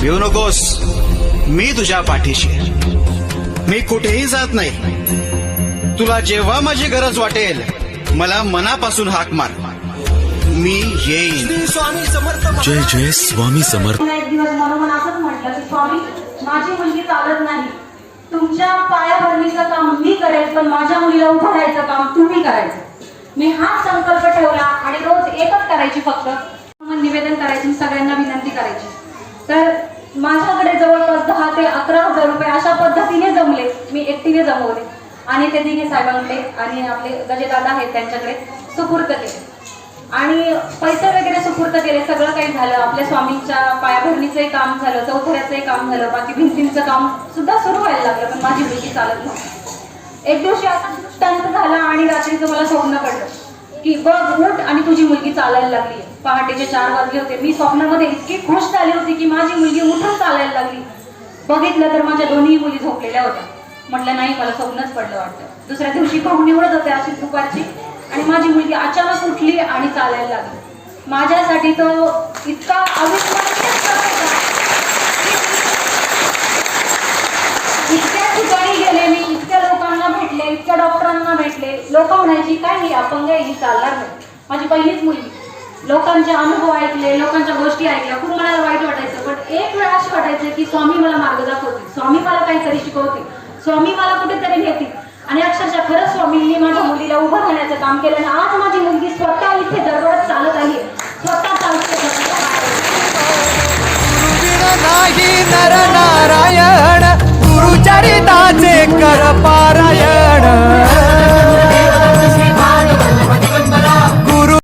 भिवू नकोस. मी तुझ्या पाठीशी. मी कुठेही जात नाही. तुला जेव्हा माझी गरज वाटेल मला मनापासून हाक मार. मी येईन. स्वामी समर्थ जय जय स्वामी समर्थ. एक दिवस मनोमन असंच म्हटलं की स्वामी माझी मुलगी चालत नाही. तुमच्या पायाभरणीचं काम मी करेल पण माझ्या मुलीला उभं राहायचं काम तुम्ही करायचं. मी हाच संकल्प ठेवला आणि रोज एकच करायची फक्त. निवेदन करायची सगळ्यांना दहा ते अकरा हजार रुपये अशा पद्धतीने जमले. मी एकटीने जमवले. आणि ते दिघे साहेबांकडे आणि आपले गजेदादा आहेत त्यांच्याकडे सुपूर्त केले. आणि पैसे वगैरे सुपूर्त केले. सगळं काही झालं. आपल्या स्वामींच्या पायाभरणीचंही काम झालं. चौथऱ्याचंही काम झालं. बाकी भिंतींचं काम सुद्धा सुरू व्हायला लागलं पण माझी मुलगी चालत नव्हती. एक दिवशी असा दृष्टांत झाला आणि रात्रीचं मला स्वप्न पडलं की बघ उठ आणि तुझी मुलगी चालायला लागली. पहाटेचे चार वाजले होते. मी स्वप्नामध्ये इतकी खुश झाली होती की माझी मुलगी उठून चालायला लागली. बघितलं तर माझ्या दोन्ही मुली झोपलेल्या होत्या. म्हटलं नाही मला स्वप्नच पडलं वाटतं. दुसऱ्या दिवशी पाहुणे निवडत होते अशी दुपारची. आणि माझी मुलगी अचानक उठली आणि चालायला लागली. माझ्यासाठी तो इतका इतक्या ठिकाणी गेले मी इतक्या लोकांना भेटले इतक्या डॉक्टरांना भेटले. लोक म्हणायची काय ही अपंग आहे ही चालणार नाही. माझी पहिलीच मुलगी. लोकांचे अनुभव ऐकले लोकांच्या गोष्टी ऐकल्या. खूप मला वाईट वाटायचं पण एक वेळ अशी वाटायचं की स्वामी मला मार्ग दाखवतील. स्वामी मला काहीतरी शिकवतील. स्वामी मला कुठेतरी नेतील. आणि अक्षरशः खरंच स्वामींनी माझ्या मुलीला उभं राहण्याचं काम केलं आणि आज माझी मुलगी स्वतः इथे दरवळत चालत आली स्वतः चालते.